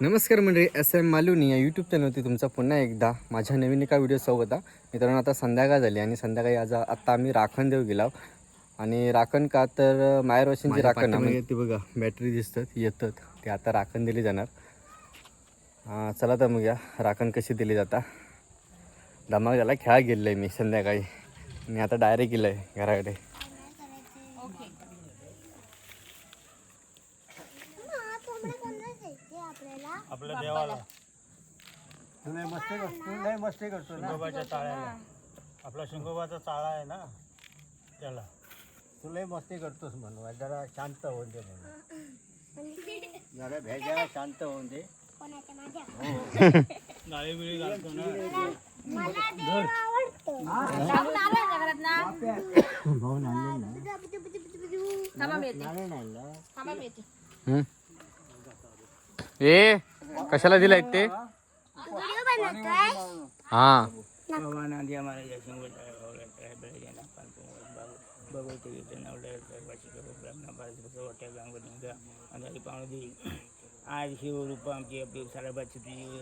नमस्कार मंडळी S M मालुनी या यूट्यूब चॅनलवरती तुमचा पुन्हा एकदा माझ्या नवीन एका व्हिडिओ सोबत आहे. मित्रांनो आता संध्याकाळ झाली आणि संध्याकाळी आज आत्ता आम्ही राखण देऊ गेलो आणि राखण का तर मायर वर्षांची राखण. ती बघा बॅटरी दिसतात येतात. ते आता राखण दिली जाणार. चला तर मग या राखण कशी दिली जाता. धमाक झाला खेळा गेलेलो आहे मी संध्याकाळी. मी आता डायरेक्ट गेलो आहे घराकडे. आपल्या देवाला. तुला मस्ती करतो तू लय मस्ती करतो ना. शिंगोबाच्या चाळ्याला आपला शिंगोबाचा चाळा आहे ना त्याला. तू लय मस्ती करतोस म्हणून जरा शांत होऊन दे म्हणून. जरा भेजा शांत होऊन दे. गाळी बिळी घालतो ना. आणले हम्म. ए कशाला दिलाय ते? हा. आज शिवरूप आमची आपली साडेपाचशे तुझी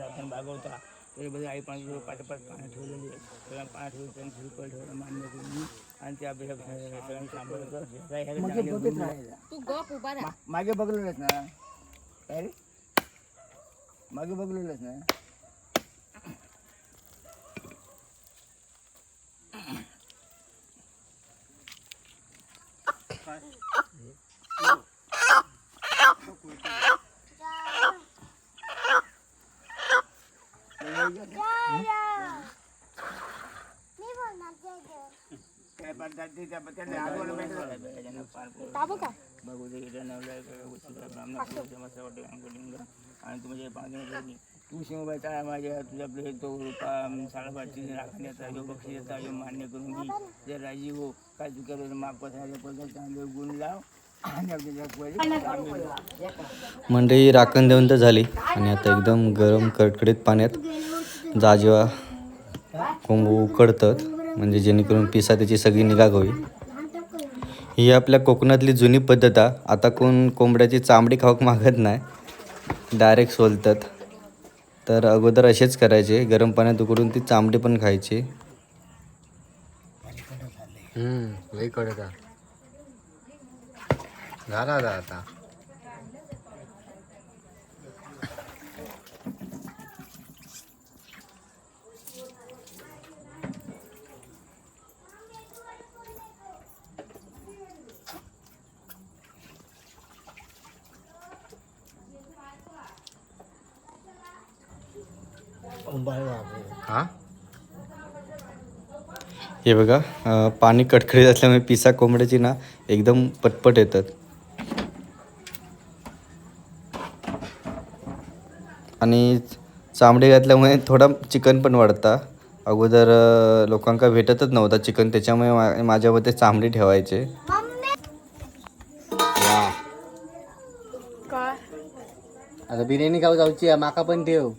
राखण भागवता. त्याच्याबद्दल आई पाणी पाच पाच पानं ठेवलेली सगळ्यांना पानं ठेवून त्यांनी शिरपळ ठेवलं मान्य करून. आणि ते आपल्या सगळ्यांनी सांभाळलं तू गप उभा राहा. मागे बघलेलंच ना? काय रे? मागे बघलेलंच ना? काय? का बघू दे इथं नवला उशिरा ब्राह्मण मस्त वाटते आणि तू म्हणजे पाणी तू शिवबाई चाळा माझ्या तुझ्या तो रूपा साडेपाचशे राखण्याचा जो बक्षीचा जो मान्य करून घे जर राजी हो काय चुकेल माफ पसायच्या पद्धत चांगले गुण लाव आणि मंडई राखण देऊन तर झाली आणि आता एकदम गरम कडकडीत पाण्यात जाजीवा कोंबू उकडतात. म्हणजे जेणेकरून पिसा त्याची सगळी निगा होईल. ही आपल्या कोकणातली जुनी पद्धत आहे आता कोण कोंबड्याची चामडी खाऊक मागत नाही. डायरेक्ट सोलतात. तर अगोदर असेच करायचे. गरम पाण्यात उकडून ती चामडी पण खायची. झाला आता. हा? हे बघा अं, पाणी कडकडीत असल्यामुळे पिसा कोंबड्याची ना एकदम पटपट येतात. आणि चामडे घातल्यामुळे थोडा चिकन पण वाढता. अगोदर अं, लोकांका भेटतच नव्हता चिकन त्याच्यामुळे मा माझ्या मते चामडी ठेवायचे. आता बिर्याणी खाऊ जाऊची माका पण ठेव.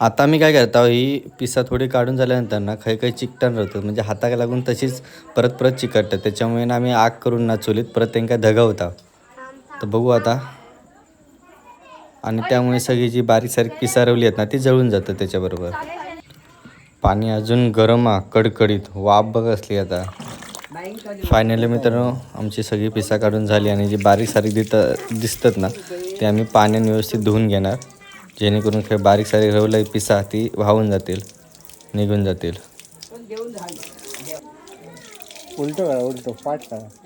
आता मी काय करता ही पिसा थोडी काढून झाल्यानंतर ना काही काही चिकटण राहतात म्हणजे हाताला लागून तशीच परत परत चिकटतात त्याच्यामुळे ना आम्ही आग करून ना चुलीत परत त्यांना धगावता. तर बघू आता. आणि त्यामुळे सगळी जी बारीक सारीक पिसारवली आहेत ना ती जळून जातं त्याच्याबरोबर. पाणी अजून गरम आ कडकडीत. वाफ बघ असली आता. फायनली मित्रांनो आमची सगळी पिसा काढून झाली आणि जी बारीक सारीक दित दिसतात ना ते आम्ही पाण्याने व्यवस्थित धुवून घेणार. जेणेकरून काही बारीक सारीक रवलं पिसा ती वाहून जातील निघून जातील. उलटो उलटो पाठ करा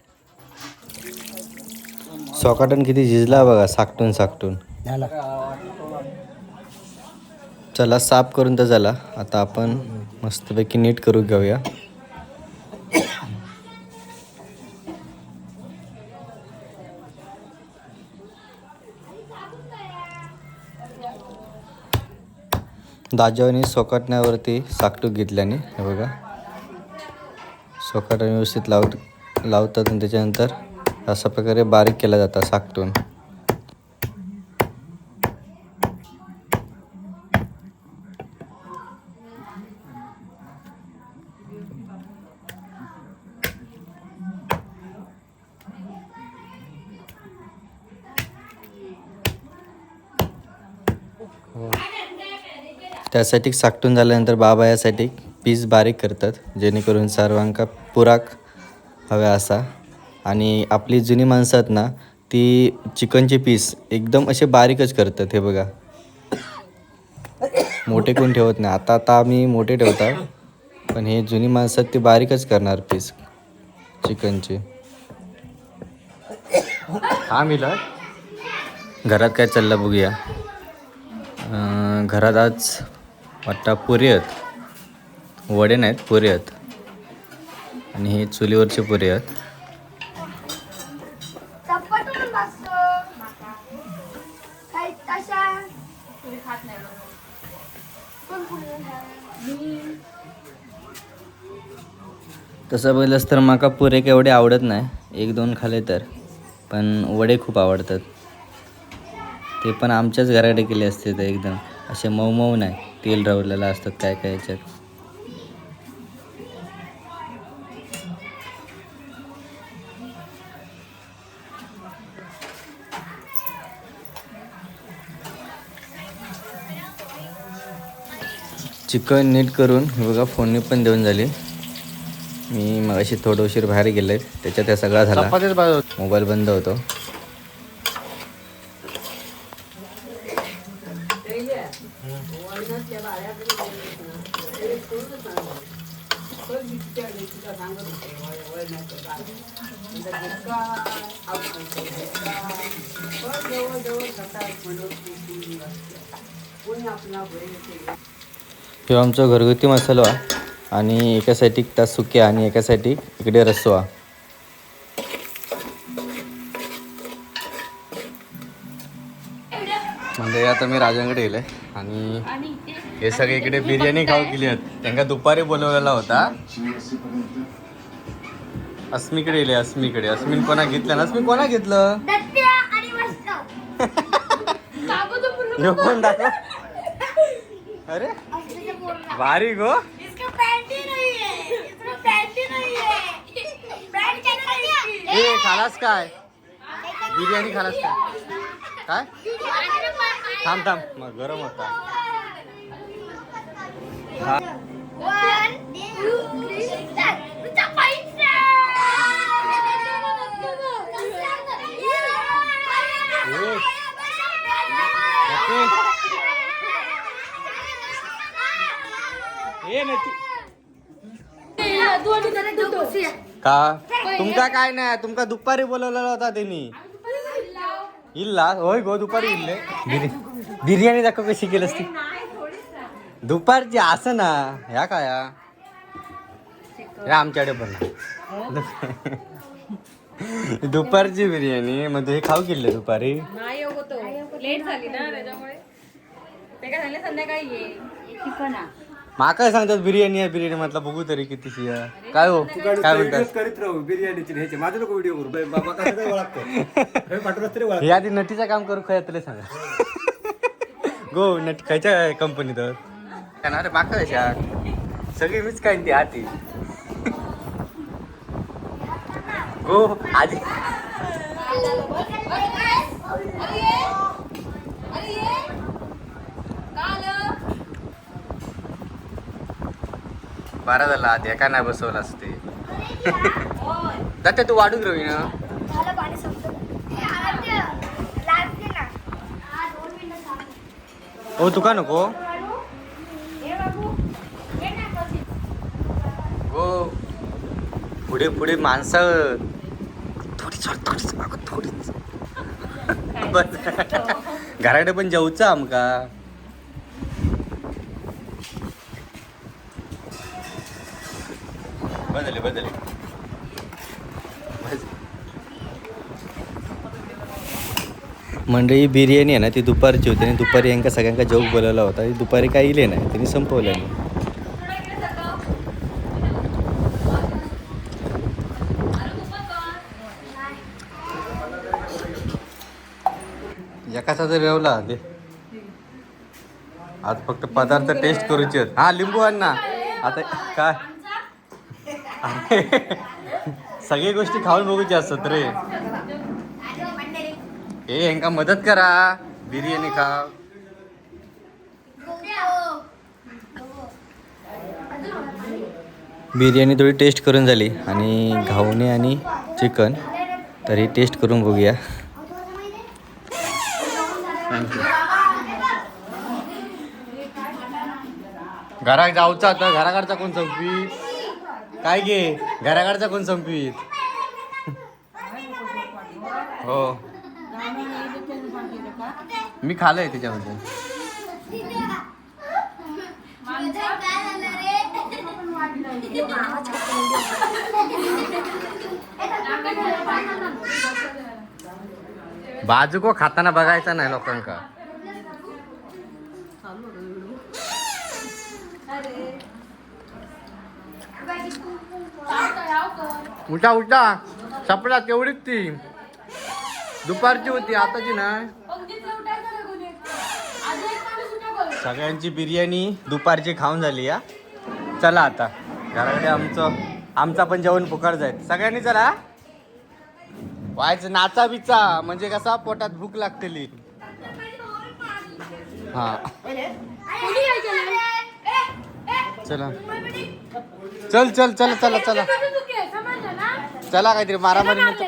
सोकाटन किती झिजला बघा साकटून साकटून. झाला. चला साफ करून तर झाला. आता आपण मस्तपैकी नीट करून घेऊया. दाजावनी सोकाटण्यावरती साकटूक घेतल्याने हे बघा. सोकाटण व्यवस्थित लाव लावतात आणि त्याच्यानंतर अशा प्रकारे बारीक केला जातात साकटून त्यासाठी साकटून झाल्यानंतर बाबा यासाठी पीस बारीक करतात जेणेकरून सर्वांका पुराक हव्या असा. आणि आपली जुनी माणसं आहेत ना ती चिकनचे पीस एकदम असे बारीकच करतात हे बघा. मोठे कोण ठेवत नाही. आता आता आम्ही मोठे ठेवतो. पण हे जुनी माणसं आहेत ती बारीकच करणार पीस चिकनचे. हा मिला. घरात काय चाललं बघूया. घरात आज वाटतं पुरी आहेत. वडे नाहीत पुरी आहेत. आणि हे चुलीवरचे पुरी आहेत. तसं बघितलंस तर माका पुरे एवढे आवडत नाही. एक दोन खाले तर. पण वडे खूप आवडतात. ते पण आमच्याच घराकडे केले असते तर एकदम. असे मऊ मऊ नाही. तेल रवलेलं असतात काय काय याच्यात. चिकन नीट करून हे बघा फोनने पण देऊन झाली. मी मगाशी थोडं उशीर बाहेर गेले त्याच्यात हे सगळा झाला. मोबाईल बंद होतो. हे आमचा घरगुती मसाला आणि एका साईडी त्या सुक्या आणि एका साईडी इकडे रस्वा म्हणजे आता मी राजांकडे गेले आणि हे सगळे इकडे बिर्याणी खाऊ केली आहेत. त्यांना दुपारी बोलवलेला होता. अस्मीकडे गेले अस्मीकडे. अस्मिन कोणा घेतलं? ना अस्मी कोणा घेतलं? कोण दाखव? अरे? भारी को। इसका पैंट ही नहीं है। इसका पैंट ही नहीं है। पैंट क्या नहीं ए खालास काय? काय काय थांब थांब मग गरम होता. One, का? तुमका काय नाही तुमका दुपारी बोलवलेला होता त्यांनी. इल्ला? होय गो दुपारी इल्ले. बिर्या- बिर्याणी दाखव कशी केलंस ती. दुपारची असं ना ह्या काय? हे आमच्याकडे पण. दुपारची बिर्याणी मग हे खाऊ केले दुपारी? नाही होतो लेट झाली ना त्याच्यामुळे. ते काय झाले संध्याकाळी? ये माका सांगतात बिर्याणी आहे बिर्याणी म्हटलं बघू तरी कितीशी आहे. काय हो? काय म्हणतात? करीत राहू बिर्याणीची ह्याचे. माझं नको व्हिडिओ करू. बाबा कसं काय ओळखतो? पाठवलं तरी ओळख हे आधी नटीचं काम करू काय तुला सांगा. गो नट खायच्या कंपनीत रे माका कशा सगळी मीच काय ती आती. गो आधी बारा झाला आत एका नाही बसवलं असते जाते तू वाढून रवी ना झालं पाणी संपलं. हे आराध्य, लागते ना. हा, दोन मिनिटं थांब. ओ तुका नको? हे बाबू, ना कशी. पुढे पुढे माणसं. थोडी सोड थोडी सोड, अगं थोडीच. बस. घराकडे पण जेवचं आमका. बदले बदले मंडळी बिर्याणी आहे ना ती दुपारची होती आणि दुपारी यांका सगळ्यांका जेवू बोलवला होता. दुपारी काही इले नाही त्यांनी संपवलं नाही. एकाचा जर रेवला ते आज फक्त पदार्थ टेस्ट करूचे आहेत. हा लिंबू आण ना. आता काय? सगळी गोष्टी खाऊन बघूची असतात रे. ए यांका मदत करा. बिर्याणी खा बिर्याणी थोडी टेस्ट करून झाली आणि घावणे आणि चिकन तर ही टेस्ट करून बघूया. घरात जाऊचा आता. घराकडचा कोण संपवीत काय घे घराकडचा कोण संपवीत हो. मी खालंय त्याच्यामध्ये. बाजूको खाताना बघायचा नाही लोकांका. उठा उठा. सपडा तेवढीच ती. दुपारची होती आताची नाही ना. सगळ्यांची बिर्याणी दुपारची खाऊन झाली या चला आता. घराकडे आमचं आमचा पण जेवण फुकार जाईल. सगळ्यांनी चला व्हायचं नाचा बिचा म्हणजे कसा पोटात भूक लागतेली. हा. चला. चल चल चल चला चला. चला काहीतरी मारामारी नको.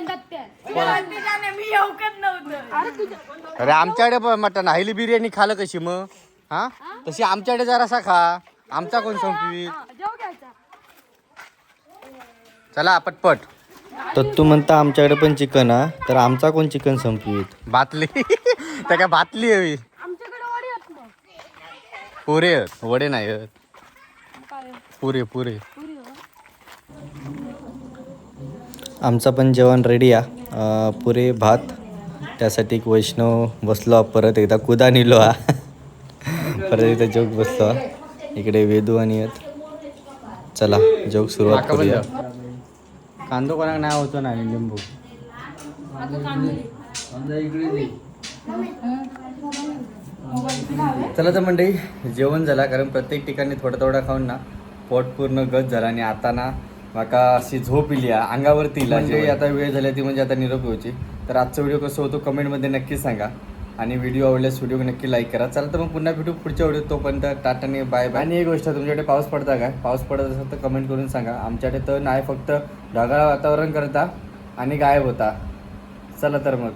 अरे आमच्याकडे पण मटण हायली बिर्याणी खालं कशी मग? हा? तशी आमच्याकडे जरासा खा. आमचा कोण संपवी? चला पटपट. तर तू म्हणता आमच्याकडे पण चिकन हा? तर आमचा कोण चिकन संपवीत भातली. त्या काय भातली हवी पुरे वडे नाही आहेत. पुरे पुरे. आमचा पण जेवण रेडी आ अं, पुरे भात त्यासाठी एक वैष्णव बसलो हा परत एकदा कुदा निलो हा परत एकदा जोक बसलो इकडे वेदू आणि आहेत चला जोक सुरुवात करूया. कांदो कोणाक नाही होतो ना आणि लिंबू. चला तर मंडळी जेवण झाला कारण प्रत्येक ठिकाणी थोडा थोडा खाऊन ना पोट पूर्ण गच झाला आणि आता ना माका अशी झोप इली अंगावरती इला म्हणजे आता वेळ झाली ती म्हणजे आता निरोप होची तर आजचा व्हिडिओ कसं होतो कमेंटमध्ये नक्की सांगा. आणि व्हिडिओ आवडल्यास व्हिडिओ नक्की लाईक करा. चला तर मग पुन्हा भेटू पुढच्या व्हिडिओ तोपर्यंत टाटाने बाय बाय. आणि एक गोष्ट तुमच्याकडे पाऊस पडता काय पाऊस पडत असेल तर कमेंट करून सांगा. आमच्याकडे तर नाही फक्त ढगाळ वातावरण करता आणि गायब होता. चला तर मग.